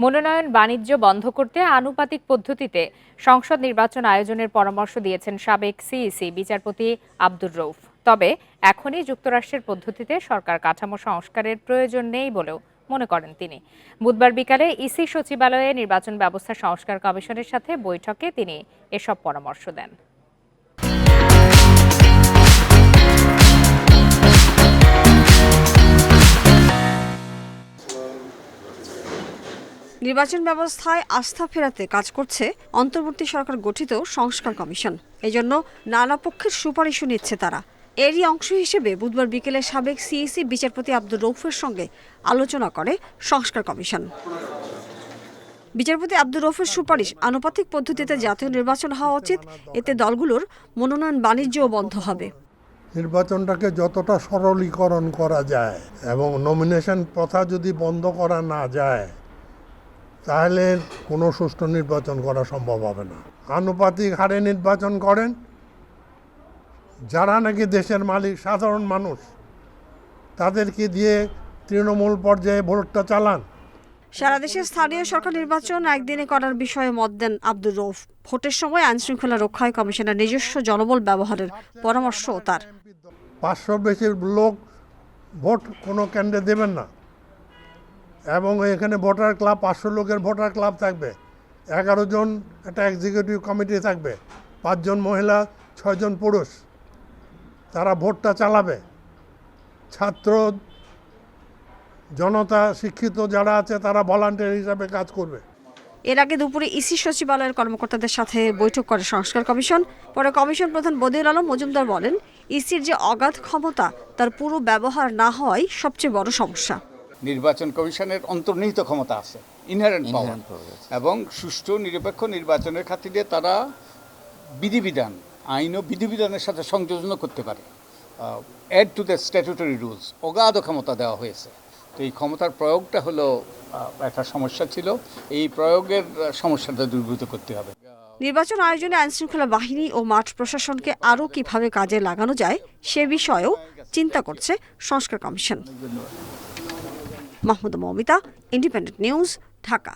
মনোনয়ন বাণিজ্য বন্ধ করতে আনুপাতিক পদ্ধতিতে সংসদ নির্বাচন আয়োজনের পরামর্শ দিয়েছেন সাবেক সিইসি বিচারপতি আব্দুর রৌফ তবে এখনই যুক্তরাষ্ট্রের পদ্ধতিতে সরকার কাঠামো সংস্কারের প্রয়োজন নেই বলেও মনে করেন তিনি। বুধবার বিকালে ইসি সচিবালয়ে নির্বাচন ব্যবস্থা সংস্কার কমিশনের সাথে বৈঠকে তিনি এসব পরামর্শ দেন। নির্বাচন ব্যবস্থায় আস্থা ফেরাতে কাজ করছে অন্তর্বর্তী সরকার গঠিত সংস্কার কমিশন। এজন্য নানা পক্ষের সুপারিশও নিচ্ছে তারা। এরই অংশ হিসেবে বুধবার বিকেলে সাবেক সিইসি বিচারপতি আব্দুর রৌফের সঙ্গে আলোচনা করে সংস্কার কমিশন। বিচারপতি আব্দুর রৌফের সুপারিশ আনুপাতিক পদ্ধতিতে জাতীয় নির্বাচন হওয়া উচিত। এতে দলগুলোর মনোনয়ন বাণিজ্যও বন্ধ হবে। নির্বাচনটাকে যতটা সরলীকরণ করা যায় এবং নমিনেশন প্রথা যদি বন্ধ করা না যায় তাহলে কোনো সুষ্ঠু নির্বাচন করা সম্ভব হবে না। আনুপাতিক হারে নির্বাচন করেন। যারা নাকি দেশের মালিক সাধারণ মানুষ তাদেরকে দিয়ে তৃণমূল পর্যায়ে ভোটটা চালান। সারা দেশে স্থানীয় সরকার নির্বাচন একদিনে করার বিষয়ে মত দেন আব্দুর রৌফ ভোটের সময় আইনশৃঙ্খলা রক্ষায় কমিশনের নিজস্ব জনবল ব্যবহারের পরামর্শও তার। পাঁচশোর বেশি লোক ভোট কোনো কেন্দ্রে দেবেন না। এবং এখানে ভোটার ক্লাব, পাঁচশো লোকের ভোটার ক্লাব থাকবে। এগারো জন একটা এক্সিকিউটিভ কমিটি থাকবে। পাঁচজন মহিলা ছয়জন পুরুষ। তারা ভোটটা চালাবে। ছাত্র, জনতা, শিক্ষিত যারা আছে, তারা ভলান্টিয়ার হিসাবে কাজ করবে। এর আগে দুপুরে ইসি সচিবালয়ের কর্মকর্তাদের সাথে বৈঠক করে সংস্কার কমিশন। পরে কমিশন প্রধান বদিউল আলম মজুমদার বলেন, ইসির যে অগাধ ক্ষমতা, তার পুরো ব্যবহার না হওয়াই সবচেয়ে বড় সমস্যা। নির্বাচন কমিশনের অন্তর্নিহিত ক্ষমতা আছে ইনহারেন্ট পাওয়ার এবং সুষ্ঠু নিরপেক্ষ নির্বাচনের খাতিরে তারা বিধিবিধান আইন ও বিধিবিধানের সাথে সংযোজন করতে পারে। Add to the statutory rules অগাধ ক্ষমতা দেওয়া হয়েছে। তো এই ক্ষমতার প্রয়োগটা হলো একটা সমস্যা ছিল। এই প্রয়োগের সমস্যাটা দূরীভূত করতে হবে। নির্বাচন আয়োজনে আইনশৃঙ্খলা বাহিনী ও মাঠ প্রশাসনকে আরও কীভাবে কাজে লাগানো যায় সে বিষয়েও চিন্তা করছে সংস্কার commission. Mahmud Momita independent news Dhaka.